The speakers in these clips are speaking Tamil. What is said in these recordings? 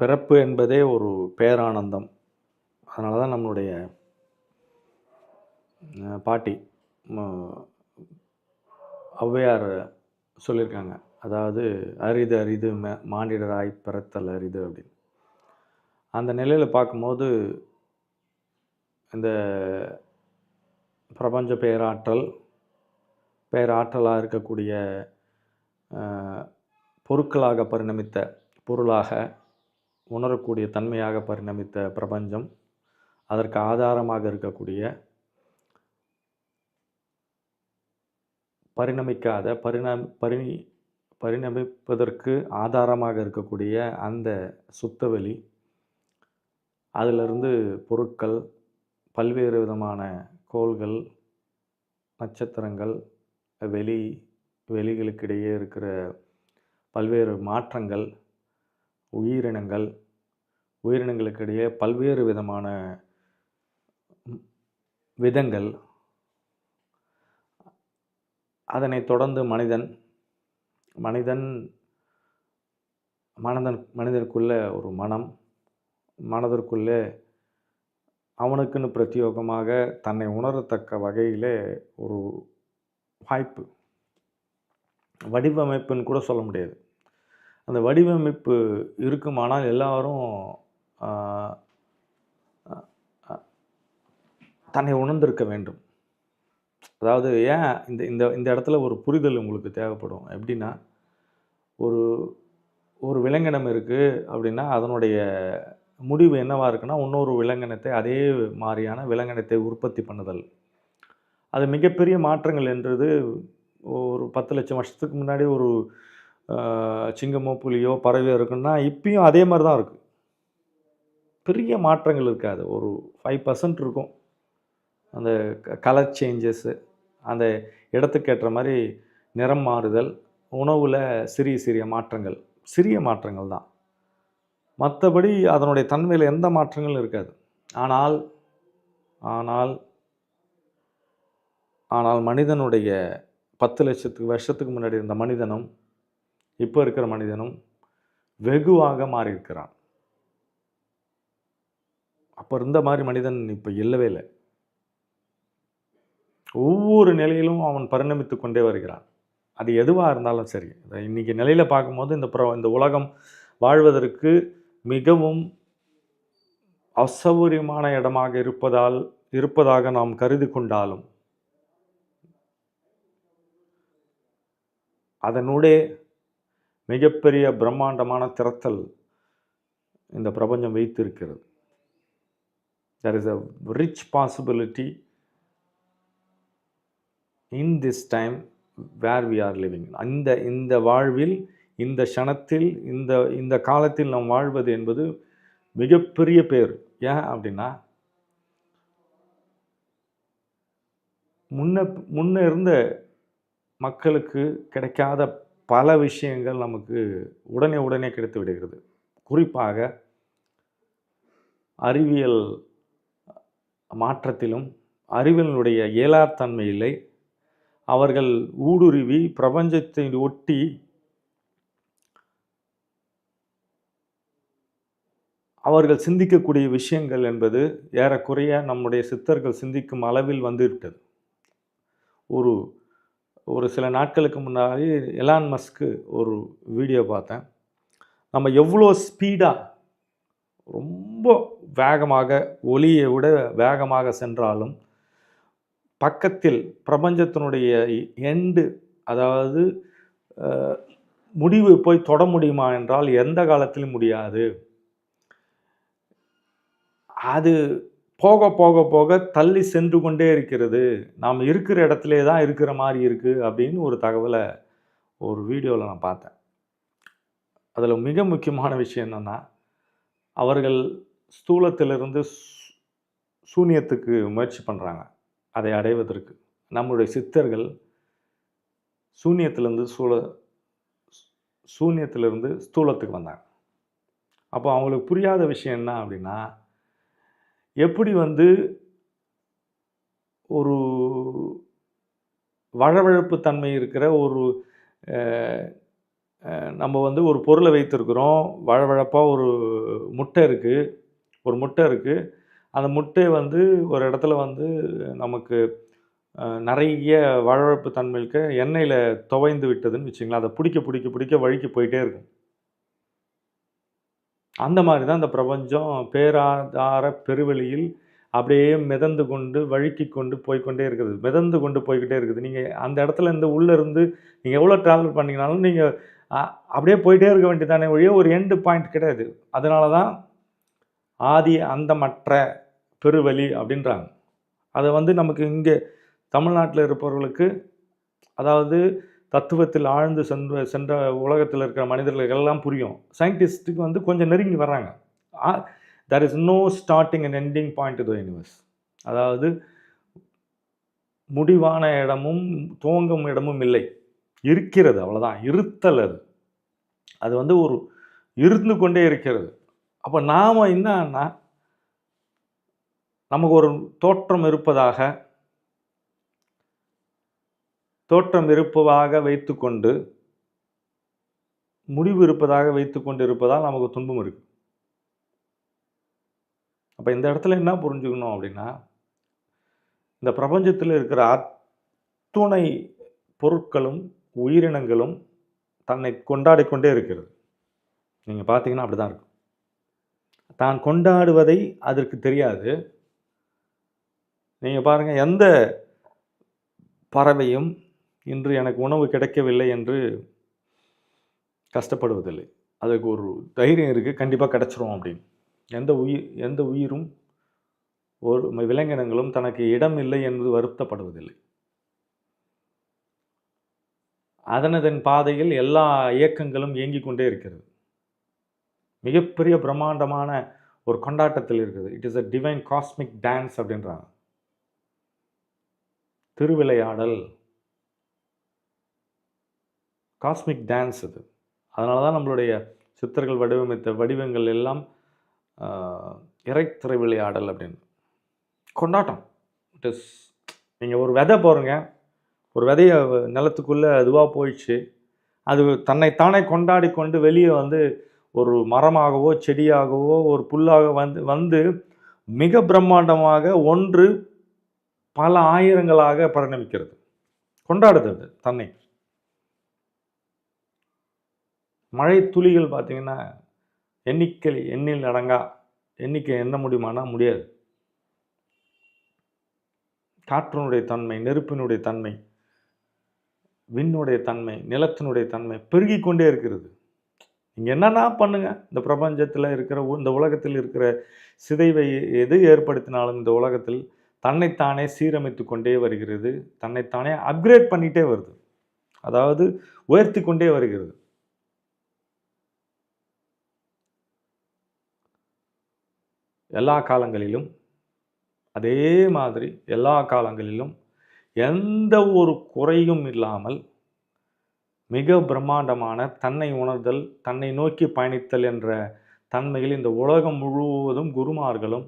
பிறப்பு என்பதே ஒரு பேரானந்தம். அதனால தான் நம்மளுடைய பாட்டி ஔவையார் சொல்லியிருக்காங்க. அதாவது அரிது அரிது ம மானிடராய் பிறத்தல் அரிது அப்படின்னு. அந்த நிலையில் பார்க்கும்போது இந்த பிரபஞ்ச பேராற்றல் பேராற்றலாக இருக்கக்கூடிய பொருட்களாக பரிணமித்த பொருளாக உணரக்கூடிய தன்மையாக பரிணமித்த பிரபஞ்சம் அதற்கு ஆதாரமாக இருக்கக்கூடிய பரிணமிக்காத பரிணம் பரிணி பரிணமிப்பதற்கு ஆதாரமாக இருக்கக்கூடிய அந்த சுத்தவெளி அதிலிருந்து பொருட்கள் பல்வேறு விதமான கோள்கள் நட்சத்திரங்கள் வெளி வெளிகளுக்கிடையே இருக்கிற பல்வேறு மாற்றங்கள் உயிரினங்கள் உயிரினங்களுக்கிடையே பல்வேறு விதமான விதங்கள். அதனை தொடர்ந்து மனிதன் மனிதன் மனதன் மனிதனுக்குள்ள ஒரு மனம் மனதிற்குள்ளே அவனுக்குன்னு பிரத்யோகமாக தன்னை உணரத்தக்க வகையிலே ஒரு வாய்ப்பு. வடிவமைப்புன்னு கூட சொல்ல முடியாது. அந்த வடிவமைப்பு இருக்குமானால் எல்லாரும் தன்னை உணர்ந்திருக்க வேண்டும். அதாவது ஏன் இந்த இந்த இந்த இடத்துல ஒரு புரிதல் உங்களுக்கு தேவைப்படும்? எப்படின்னா ஒரு ஒரு விலங்கினம் இருக்குது அப்படின்னா அதனுடைய முடிவு என்னவாக இருக்குன்னா இன்னொரு விலங்கினத்தை அதே மாதிரியான விலங்கினத்தை உற்பத்தி பண்ணுதல். அது மிகப்பெரிய மாற்றங்கள் என்றது ஒரு பத்து லட்சம் வருஷத்துக்கு முன்னாடி ஒரு சிங்கமோ புலியோ பறவையோ இருக்குன்னா இப்பயும் அதே மாதிரி தான் இருக்குது பெரிய மாற்றங்கள் இருக்காது. ஒரு ஃபைவ் பர்சன்ட் இருக்கும். அந்த கலர் சேஞ்சஸ்ஸு அந்த இடத்துக்கு ஏற்ற மாதிரி நிறம் மாறுதல் உணவில் சிறிய சிறிய மாற்றங்கள் சிறிய மாற்றங்கள் தான். மற்றபடி அதனுடைய தன்மையில் எந்த மாற்றங்களும் இருக்காது. ஆனால் ஆனால் ஆனால் மனிதனுடைய பத்து லட்சத்துக்கு வருஷத்துக்கு முன்னாடி இருந்த மனிதனும் இப்போ இருக்கிற மனிதனும் வெகுவாக மாறியிருக்கிறான். அப்போ இருந்த மாதிரி மனிதன் இப்போ இல்லவே இல்லை. ஒவ்வொரு நிலையிலும் அவன் பரிணமித்து கொண்டே வருகிறான். அது எதுவாக இருந்தாலும் சரி. இன்றைக்கி இன்னைக்கு நிலையில் பார்க்கும்போது இந்த புற இந்த உலகம் வாழ்வதற்கு மிகவும் அசௌகரியமான இடமாக இருப்பதால் இருப்பதாக நாம் கருதி கொண்டாலும் அதனுடைய மிகப்பெரிய பிரம்மாண்டமான திறத்தல் இந்த பிரபஞ்சம் வைத்திருக்கிறது. There is a rich possibility in this time where we are living அந்த இந்த வாழ்வில் இந்த க்ஷணத்தில் இந்த இந்த காலத்தில் நாம் வாழ்வது என்பது மிகப்பெரிய பேர் ஏன் அப்படின்னா முன்ன முன்ன இருந்த மக்களுக்கு கிடைக்காத பல விஷயங்கள் நமக்கு உடனே உடனே கிடைத்து விடுகிறது. குறிப்பாக அறிவியல் மாற்றத்திலும் அறிவியலுடைய இயலாத்தன்மையிலே அவர்கள் ஊடுருவி பிரபஞ்சத்தை ஒட்டி அவர்கள் சிந்திக்கக்கூடிய விஷயங்கள் என்பது ஏறக்குறைய நம்முடைய சித்தர்கள் சிந்திக்கும் அளவில் வந்துவிட்டது ஒரு ஒரு சில நாட்களுக்கு முன்னாடி எலான் மஸ்க்கு ஒரு வீடியோ பார்த்தேன். நம்ம எவ்வளோ ஸ்பீடாக ரொம்ப வேகமாக ஒளியை விட வேகமாக சென்றாலும் பக்கத்தில் பிரபஞ்சத்தினுடைய எண்டு அதாவது முடிவு போய் தொட முடியுமா என்றால் எந்த காலத்திலும் முடியாது. அது போக போக போக தள்ளி சென்று கொண்டே இருக்கிறது. நாம் இருக்கிற இடத்துல தான் இருக்கிற மாதிரி இருக்குது அப்படின்னு ஒரு தகவலை ஒரு வீடியோவில் நான் பார்த்தேன். அதில் மிக முக்கியமான விஷயம் என்னென்னா அவர்கள் ஸ்தூலத்திலிருந்து சூ- சூனியத்துக்கு முயற்சி பண்ணுறாங்க. அதை அடைவதற்கு. நம்முடைய சித்தர்கள் சூனியத்திலிருந்து சூழ சூனியத்திலிருந்து ஸ்தூலத்துக்கு வந்தாங்க. அப்போ அவங்களுக்கு புரியாத விஷயம் என்ன அப்படின்னா எப்படி வந்து ஒரு வழவழப்பு தன்மை இருக்கிற ஒரு நம்ம வந்து ஒரு பொருளை வைத்திருக்கிறோம். வழவழப்பாக ஒரு முட்டை இருக்குது ஒரு முட்டை இருக்குது அந்த முட்டை வந்து ஒரு இடத்துல வந்து நமக்கு நிறைய வழவழப்பு தன்மைக்கு எண்ணெயில் துவைந்து விட்டதுன்னு வச்சுங்களேன். அதை பிடிக்க பிடிக்க பிடிக்க வழுக்கி போயிட்டே இருக்கும். அந்த மாதிரி தான் இந்த பிரபஞ்சம் பேராதார பெருவெளியில் அப்படியே மிதந்து கொண்டு வழுக்கி கொண்டு போய்க்கொண்டே இருக்குது. மிதந்து கொண்டு போய்கிட்டே இருக்குது. நீங்கள் அந்த இடத்துல இருந்து உள்ளே இருந்து நீங்கள் எவ்வளோ ட்ராவல் பண்ணிங்கனாலும் நீங்கள் அப்படியே போயிட்டே இருக்க வேண்டியதானே ஒழிய ஒரு எண்டு பாயிண்ட் கிடையாது அதனால தான் ஆதி அந்தமற்ற பெருவழி அப்படின்றாங்க. அதை வந்து நமக்கு இங்கே தமிழ்நாட்டில் இருப்பவர்களுக்கு அதாவது தத்துவத்தில் ஆழ்ந்து சென்ற சென்ற உலகத்தில் இருக்கிற மனிதர்களுக்கு எல்லாம் புரியும். சயின்டிஸ்ட்டுக்கு வந்து கொஞ்சம் நெருங்கி வர்றாங்க. There is no starting and ending point the universe அதாவது முடிவான இடமும் துவங்கும் இடமும் இல்லை. இருக்கிறது அவ்வளோதான் இருத்தல் அது. அது வந்து ஒரு இருந்து கொண்டே இருக்கிறது. அப்போ நாம் என்னன்னா நமக்கு ஒரு தோற்றம் இருப்பதாக தோற்றம் இருப்பதாக வைத்துக்கொண்டு முடிவு இருப்பதாக வைத்துக்கொண்டு இருப்பதால் நமக்கு துன்பம் இருக்கு. அப்போ இந்த இடத்துல என்ன புரிஞ்சுக்கணும் அப்படின்னா இந்த பிரபஞ்சத்தில் இருக்கிற அத்துணை பொருட்களும் உயிரினங்களும் தன்னை கொண்டாடிக்கொண்டே இருக்கிறது. நீங்கள் பார்த்தீங்கன்னா அப்படி தான் இருக்கும் தான் கொண்டாடுவதை அதற்கு தெரியாது. நீங்கள் பாருங்கள் எந்த பறவையும் இன்று எனக்கு உணவு கிடைக்கவில்லை என்று கஷ்டப்படுவதில்லை. அதுக்கு ஒரு தைரியம் இருக்குது கண்டிப்பாக கிடச்சிரும் அப்படின்னு. எந்த உயிர் எந்த உயிரும் ஒரு விலங்கினங்களும் தனக்கு இடம் இல்லை என்று வருத்தப்படுவதில்லை. அதனதன் பாதையில் எல்லா இயக்கங்களும் இயங்கிக் கொண்டே இருக்கிறது. மிகப்பெரிய பிரம்மாண்டமான ஒரு கொண்டாட்டத்தில் இருக்குது. It is a divine cosmic dance அப்படின்றாங்க. திருவிளையாடல் காஸ்மிக் டான்ஸ் அது. அதனால தான் நம்மளுடைய சித்தர்கள் வடிவமைத்த வடிவங்கள் எல்லாம் இறைத்திரை விளையாடல் அப்படின்னு. கொண்டாட்டம். இட் இஸ் நீங்கள் ஒரு விதை போகிறங்க ஒரு விதையை நிலத்துக்குள்ளே அதுவாக போயிடுச்சு. அது தன்னைத்தானே கொண்டாடி கொண்டு வெளியே வந்து ஒரு மரமாகவோ செடியாகவோ ஒரு புல்லாக வந்து வந்து மிக பிரம்மாண்டமாக ஒன்று பல ஆயிரங்களாக பரிணமிக்கிறது. கொண்டாடுது தன்னை. மழை துளிகள் பார்த்தீங்கன்னா எண்ணிக்கை எண்ணில் அடங்கா எண்ணிக்கை எண்ண முடியுமானா முடியாது. காற்றினுடைய தன்மை நெருப்பினுடைய தன்மை விண்ணுடைய தன்மை நிலத்தினுடைய தன்மை பெருகி கொண்டே இருக்கிறது. நீங்கள் என்னென்னா பண்ணுங்கள் இந்த பிரபஞ்சத்தில் இருக்கிற இந்த உலகத்தில் இருக்கிற சிதைவை எது ஏற்படுத்தினாலும் இந்த உலகத்தில் தன்னைத்தானே சீரமைத்து கொண்டே வருகிறது தன்னைத்தானே அப்கிரேட் பண்ணிகிட்டே வருது. அதாவது உயர்த்தி கொண்டே வருகிறது. எல்லா காலங்களிலும் அதே மாதிரி எல்லா காலங்களிலும் எந்த ஒரு குறையும் இல்லாமல் மிக பிரம்மாண்டமான தன்னை உணர்தல் தன்னை நோக்கி பயணித்தல் என்ற தன்மையில் இந்த உலகம் முழுவதும் குருமார்களும்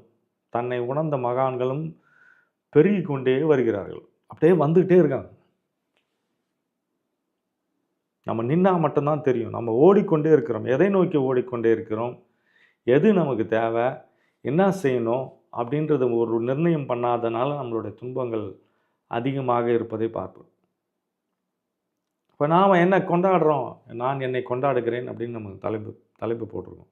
தன்னை உணர்ந்த மகான்களும் பெருகி கொண்டே வருகிறார்கள். அப்படியே வந்துக்கிட்டே இருக்காங்க. நம்ம நின்னா மட்டும்தான் தெரியும். நம்ம ஓடிக்கொண்டே இருக்கிறோம். எதை நோக்கி ஓடிக்கொண்டே இருக்கிறோம்? எது நமக்கு தேவை? என்ன செய்யணும் அப்படின்றது ஒரு நிர்ணயம் பண்ணாதனால நம்மளுடைய துன்பங்கள் அதிகமாக இருப்பதை பார்ப்போம். இப்போ நாம் என்ன கொண்டாடுறோம்? நான் என்னை கொண்டாடுகிறேன் அப்படின்னு நம்ம தலைப்பு தலைப்பு போட்டிருக்கோம்.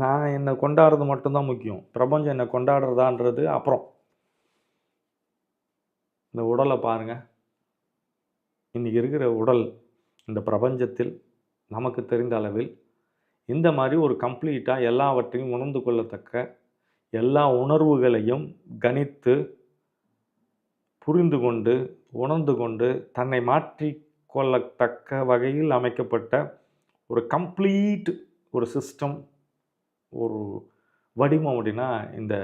நான் என்னை கொண்டாடுறது மட்டும்தான் முக்கியம். பிரபஞ்சம் என்னை கொண்டாடுறதான்றது அப்புறம். இந்த உடலை பாருங்கள் இன்றைக்கி இருக்கிற உடல் இந்த பிரபஞ்சத்தில் நமக்கு தெரிந்த அளவில் இந்த மாதிரி ஒரு கம்ப்ளீட்டாக எல்லாவற்றையும் உணர்ந்து கொள்ளத்தக்க எல்லா உணர்வுகளையும் கணித்து புரிந்து கொண்டு உணர்ந்து கொண்டு தன்னை மாற்றி கொள்ளத்தக்க வகையில் அமைக்கப்பட்ட ஒரு கம்ப்ளீட் ஒரு சிஸ்டம் ஒரு வடிவம் அப்படின்னா இந்த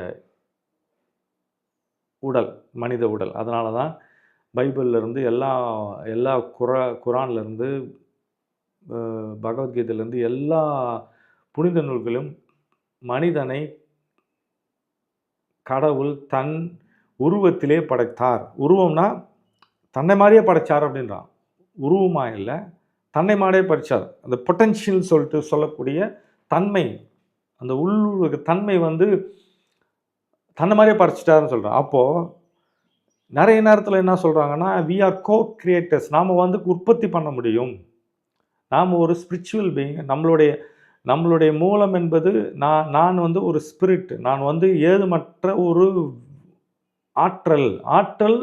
உடல் மனித உடல். அதனால தான் பைபிள்லேருந்து எல்லா எல்லா குரா குரான்லேருந்து பகவத்கீதையிலேருந்து எல்லா புனித நூல்களும் மனிதனை கடவுள் தன் உருவத்திலே படைத்தார். உருவம்னா தன்னை மாதிரியே படைச்சார் அப்படின்றான். உருவமாக இல்லை தன்னை மாதிரியே படைத்தார் அந்த பொட்டன்ஷியல் சொல்லிட்டு சொல்லக்கூடிய தன்மை அந்த உள்ளூர் தன்மை வந்து தன்னை மாதிரியே படைச்சிட்டாருன்னு சொல்கிறான் அப்போது நிறைய நேரத்தில் என்ன சொல்கிறாங்கன்னா வி ஆர் கோ கிரியேட்டர்ஸ் நாம் வந்து உற்பத்தி பண்ண முடியும். நாம் ஒரு ஸ்பிரிச்சுவல் பீயிங் நம்மளுடைய நம்மளுடைய மூலம் என்பது நான் நான் வந்து ஒரு ஸ்பிரிட் நான் வந்து ஏதுமற்ற ஒரு ஆற்றல் ஆற்றல்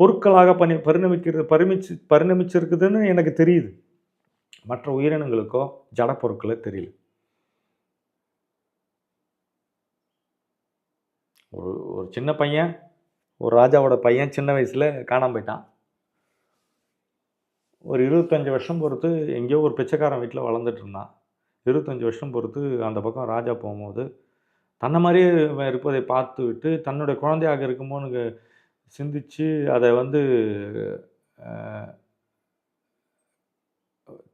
பொருட்களாக பணி பரிணமிக்கிறது பரிமிச்சு பரிணமிச்சிருக்குதுன்னு எனக்கு தெரியுது. மற்ற உயிரினங்களுக்கோ ஜட பொருட்களோ தெரியல. ஒரு ஒரு சின்ன பையன் ஒரு ராஜாவோட பையன் சின்ன வயசில் காணாம போயிட்டான். ஒரு இருபத்தஞ்சி வருஷம் பொறுத்து எங்கேயோ ஒரு பிச்சைக்காரன் வீட்டில் வளர்ந்துட்டு இருந்தான். இருபத்தஞ்சி வருஷம் பொறுத்து அந்த பக்கம் ராஜா போகும்போது தன்னை மாதிரியே இவன் இருப்பதை பார்த்து விட்டு தன்னுடைய குழந்தையாக இருக்குமோன்னு சிந்திச்சு அதை வந்து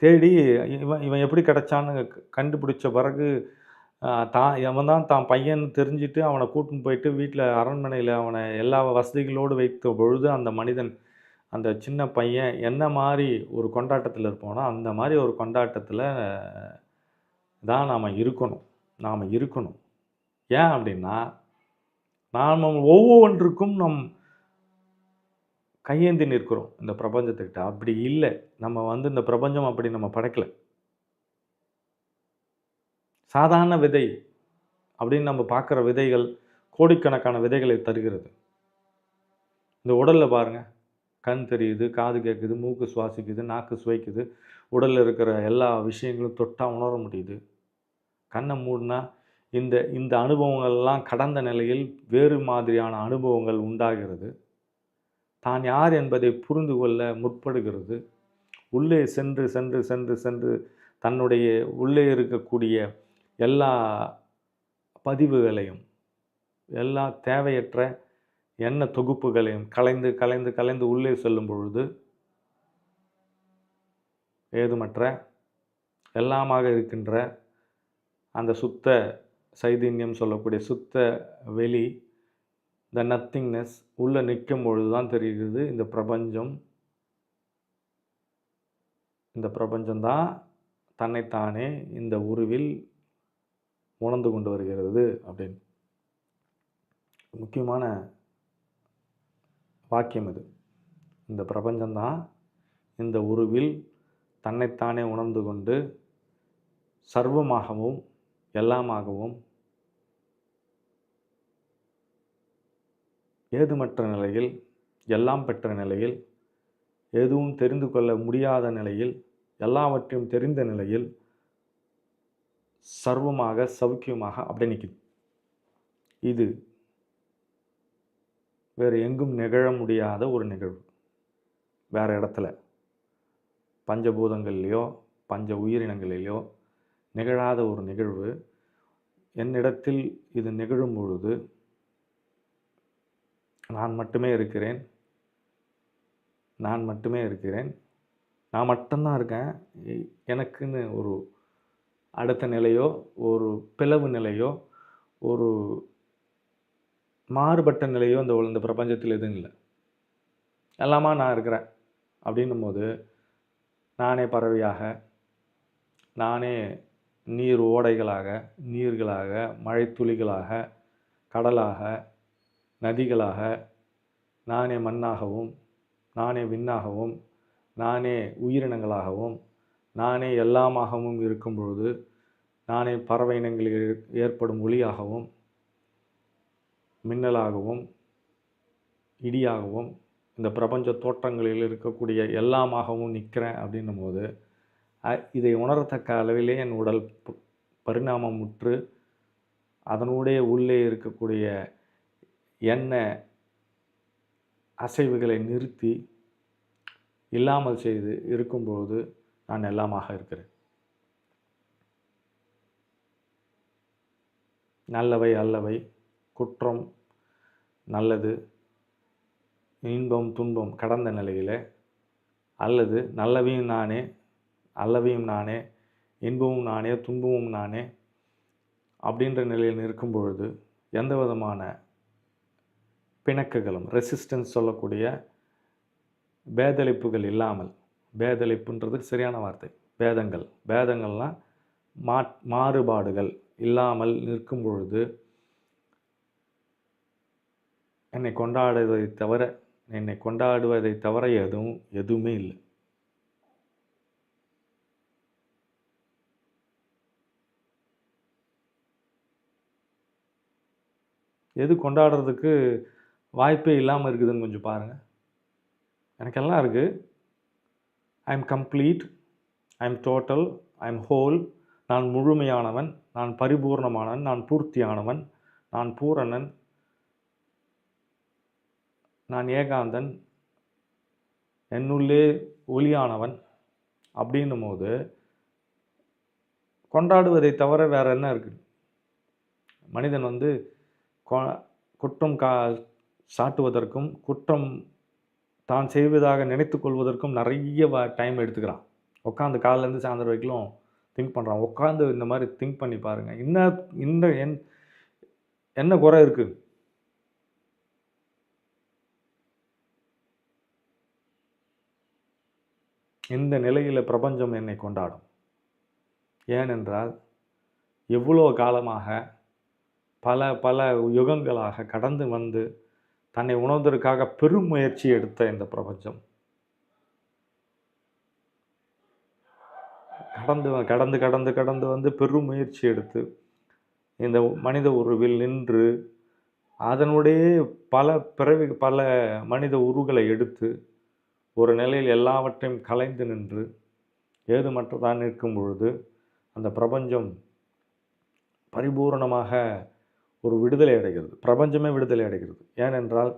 தேடி இவன் இவன் எப்படி கிடச்சான்னு க- கண்டுபிடிச்ச பிறகு தான் இவன் தான் தான் பையன் தெரிஞ்சுட்டு அவனை கூட்டின்னு போயிட்டு வீட்டில் அரண்மனையில் அவனை எல்லா வசதிகளோடு வைத்த பொழுது அந்த மனிதன் அந்த சின்ன பையன் என்ன மாதிரி ஒரு கொண்டாட்டத்தில் இருப்போனோ அந்த மாதிரி ஒரு கொண்டாட்டத்தில் தான் நாம் இருக்கணும். நாம் இருக்கணும். ஏன் அப்படின்னா நாம் ஒவ்வொன்றுக்கும் நம் கையேந்தி நிற்கிறோம் இந்த பிரபஞ்சத்துக்கிட்ட. அப்படி இல்லை. நம்ம வந்து இந்த பிரபஞ்சம் அப்படி நம்ம படைக்கலை. சாதாரண விதை அப்படின்னு நம்ம பார்க்குற விதைகள் கோடிக்கணக்கான விதைகளை தருகிறது. இந்த உடலில் பாருங்கள் கண் தெரியுது காது கேட்குது மூக்கு சுவாசிக்குது நாக்கு சுவைக்குது உடலில் இருக்கிற எல்லா விஷயங்களும் தொட்டால் உணர முடியுது. கண்ணை மூடினா இந்த இந்த அனுபவங்கள்லாம் கடந்த நிலையில் வேறு மாதிரியான அனுபவங்கள் உண்டாகிறது. தான் யார் என்பதை புரிந்து கொள்ள முற்படுகிறது. உள்ளே சென்று சென்று சென்று சென்று தன்னுடைய உள்ளே இருக்கக்கூடிய எல்லா பதிவுகளையும் எல்லா தேவையற்ற எண்ணெய் தொகுப்புகளையும் கலைந்து கலைந்து கலைந்து உள்ளே செல்லும் பொழுது ஏதுமற்ற எல்லாமாக இருக்கின்ற அந்த சுத்த சைதன்யம் சொல்லக்கூடிய சுத்த வெளி த நத்திங்னஸ் உள்ளே நிற்கும் பொழுது தான் தெரிகிறது. இந்த பிரபஞ்சம் இந்த பிரபஞ்சம்தான் தன்னைத்தானே இந்த உருவில் உணர்ந்து கொண்டு வருகிறது அப்படின்னு. முக்கியமான வாக்கியம் இது. இந்த பிரபஞ்சம்தான் இந்த உருவில் தன்னைத்தானே உணர்ந்து கொண்டு சர்வமாகவும் எல்லாமாகவும் ஏதுமற்ற நிலையில் எல்லாம் பெற்ற நிலையில் எதுவும் தெரிந்து கொள்ள முடியாத நிலையில் எல்லாவற்றையும் தெரிந்த நிலையில் சர்வமாக சௌக்கியமாக அப்படி நிற்குது இது வேறு எங்கும் நிகழ முடியாத ஒரு நிகழ்வு. வேறு இடத்துல. பஞ்சபூதங்கள்லையோ பஞ்ச உயிரினங்களிலேயோ நிகழாத ஒரு நிகழ்வு. என்னிடத்தில் இது நிகழும் பொழுது நான் மட்டுமே இருக்கிறேன். நான் மட்டுமே இருக்கிறேன். நான் மட்டும்தான் இருக்கேன். எனக்குன்னு ஒரு அடுத்த நிலையோ ஒரு பிளவு நிலையோ ஒரு மாறுபட்ட நிலையோ இந்த இந்த பிரபஞ்சத்தில் எதுவும் இல்லை. எல்லாமா நான் இருக்கிறேன் அப்படின்னும் போது நானே பறவையாக நானே நீர் ஓடைகளாக நீர்களாக மழைத்துளிகளாக கடலாக நதிகளாக நானே மண்ணாகவும் நானே விண்ணாகவும் நானே உயிரினங்களாகவும் நானே எல்லாமாகவும் இருக்கும் பொழுது நானே பறவை இனங்களில் ஏற்படும் ஒளியாகவும் மின்னலாகவும் இடியாகவும் இந்த பிரபஞ்ச தோற்றங்களில் இருக்கக்கூடிய எல்லாமாகவும் நிற்கிறேன் அப்படின்னும் போது இதை உணரத்தக்க அளவிலே என் உடல் பரிணாமம் பரிணாமமுற்று அதனுடைய உள்ளே இருக்கக்கூடிய எண்ண அசைவுகளை நிறுத்தி இல்லாமல் செய்து இருக்கும்போது நான் எல்லாமாக இருக்கிறேன். நல்லவை அல்லவை குற்றம் நல்லது இன்பம் துன்பம் கடந்த நிலையில் அல்லது நல்லவையும் நானே அல்லவையும் நானே இன்பமும் நானே துன்பமும் நானே அப்படின்ற நிலையில் நிற்கும் பொழுது எந்த விதமான பிணக்குகளும் ரெசிஸ்டன்ஸ் சொல்லக்கூடிய பேதளிப்புகள் இல்லாமல் பேதளிப்புன்றது சரியான வார்த்தை பேதங்கள் பேதங்கள்லாம் மா மாறுபாடுகள் இல்லாமல் நிற்கும் பொழுது என்னை கொண்டாடுவதை தவிர என்னை கொண்டாடுவதை தவிர எதுவும் எதுவுமே இல்லை. எது கொண்டாடுறதுக்கு வாய்ப்பே இல்லாமல் இருக்குதுன்னு கொஞ்சம் பாருங்கள் எனக்கெல்லாம் இருக்குது I am complete I am total I am whole நான் முழுமையானவன் நான் பரிபூர்ணமானவன் நான் பூர்த்தியானவன் நான் பூரணன் நான் ஏகாந்தன் என்னுள்ளே ஒளியானவன் அப்படின்னும் போது கொண்டாடுவதை தவிர வேறு என்ன இருக்குது மனிதன் வந்து குற்றம் கா சாட்டுவதற்கும் குற்றம் தான் செய்வதாக நினைத்து கொள்வதற்கும் நிறைய டைம் எடுத்துக்கிறான். உட்காந்து காலிலேருந்து சாயந்தரம் வரைக்கும் திங்க் பண்ணுறான் உட்காந்து இந்த மாதிரி திங்க் பண்ணி பாருங்கள் என்ன இந்த என் என்ன குறை இருக்குது இந்த நிலையில் பிரபஞ்சம் என்னை கொண்டாடும்? ஏனென்றால் எவ்வளோ காலமாக பல பல யுகங்களாக கடந்து வந்து தன்னை உணர்வதற்காக பெரும் முயற்சி எடுத்த இந்த பிரபஞ்சம். கடந்து கடந்து கடந்து கடந்து வந்து பெரும் முயற்சி எடுத்து இந்த மனித உருவில் நின்று அதனுடைய பல பிறவி பல மனித உருகளை எடுத்து ஒரு நிலையில் எல்லாவற்றையும் கலைந்து நின்று ஏதுமற்றதான் நிற்கும் பொழுது அந்த பிரபஞ்சம் பரிபூர்ணமாக ஒரு விடுதலை அடைகிறது. பிரபஞ்சமே விடுதலை அடைகிறது. ஏனென்றால்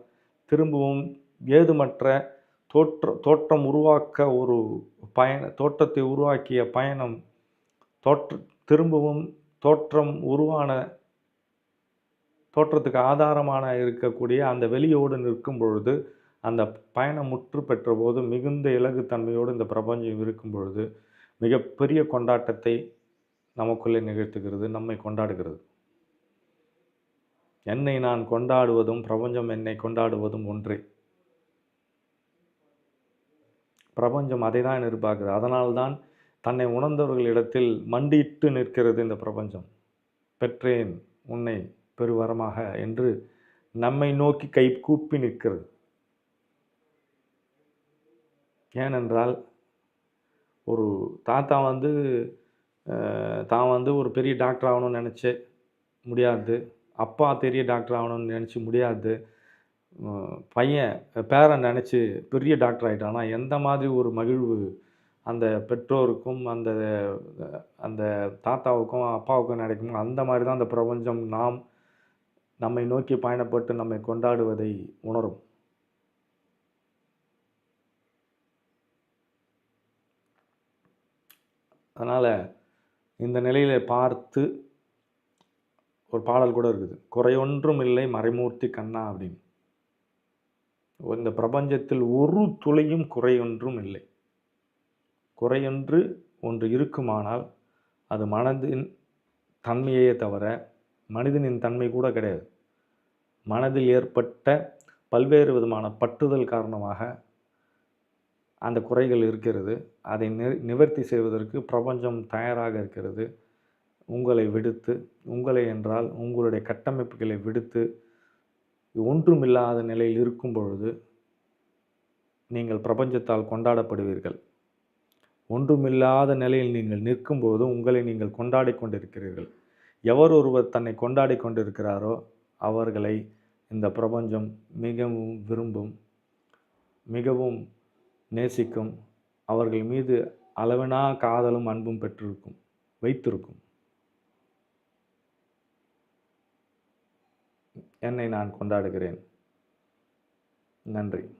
திரும்பவும் ஏதுமற்ற தோற்ற தோற்றம் உருவாக்க ஒரு பயண தோற்றத்தை உருவாக்கிய பயணம் தோற்ற திரும்பவும் தோற்றம் உருவான தோற்றத்துக்கு ஆதாரமான இருக்கக்கூடிய அந்த வெளியோடு நிற்கும் பொழுது அந்த பயணம் முற்று பெற்ற போது மிகுந்த இலகுத்தன்மையோடு இந்த பிரபஞ்சம் இருக்கும் பொழுது மிகப்பெரிய கொண்டாட்டத்தை நமக்குள்ளே நிகழ்த்துகிறது நம்மை கொண்டாடுகிறது. என்னை நான் கொண்டாடுவதும் பிரபஞ்சம் என்னை கொண்டாடுவதும் ஒன்றே. பிரபஞ்சம் அதை தான் எதிர்பார்க்குது அதனால்தான் தன்னை உணர்ந்தவர்களிடத்தில் மண்டிட்டு நிற்கிறது இந்த பிரபஞ்சம். பெற்றேன் உன்னை பெருவரமாக என்று நம்மை நோக்கி கை கூப்பி நிற்கிறது. ஏனென்றால் ஒரு தாத்தா வந்து தான் வந்து ஒரு பெரிய டாக்டர் ஆகணும்னு நினச்சி முடியாது. அப்பா பெரிய டாக்டர் ஆகணும்னு நினச்சி முடியாது. பையன் பேரன் நினச்சி பெரிய டாக்டர் ஆகிட்டான் எந்த மாதிரி ஒரு மகிழ்வு அந்த பெற்றோருக்கும் அந்த அந்த தாத்தாவுக்கும் அப்பாவுக்கும் நினைக்குமோ அந்த மாதிரி தான் அந்த பிரபஞ்சம். நாம் நம்மை நோக்கி பயணப்பட்டு நம்மை கொண்டாடுவதை உணரும். அதனால் இந்த நிலையில் பார்த்து ஒரு பாடல் கூட இருக்குது. குறையொன்றும் இல்லை மறைமூர்த்தி கண்ணா அப்படின்னு. இந்த பிரபஞ்சத்தில் ஒரு துளையும் குறையொன்றும் இல்லை. குறையொன்று ஒன்று இருக்குமானால் அது மனதின் தன்மையே தவிர மனிதனின் தன்மை கூட கிடையாது. மனதில் ஏற்பட்ட பல்வேறு விதமான பட்டுதல் காரணமாக அந்த குறைகள் இருக்கிறது. அதை நிவர்த்தி செய்வதற்கு பிரபஞ்சம் தயாராக இருக்கிறது. உங்களை விடுத்து உங்களை என்றால் உங்களுடைய கட்டமைப்புகளை விடுத்து ஒன்றுமில்லாத நிலையில் இருக்கும் பொழுது நீங்கள் பிரபஞ்சத்தால் கொண்டாடப்படுவீர்கள். ஒன்றுமில்லாத நிலையில் நீங்கள் நிற்கும்போது உங்களை நீங்கள் கொண்டாடி கொண்டிருக்கிறீர்கள். எவர் ஒருவர் தன்னை கொண்டாடி கொண்டிருக்கிறாரோ அவர்களை இந்த பிரபஞ்சம் மிகவும் விரும்பும் மிகவும் நேசிக்கும் அவர்கள் மீது அளவினா காதலும் அன்பும் பெற்றிருக்கும் வைத்திருக்கும். என்னை நான் கொண்டாடுகிறேன். நன்றி.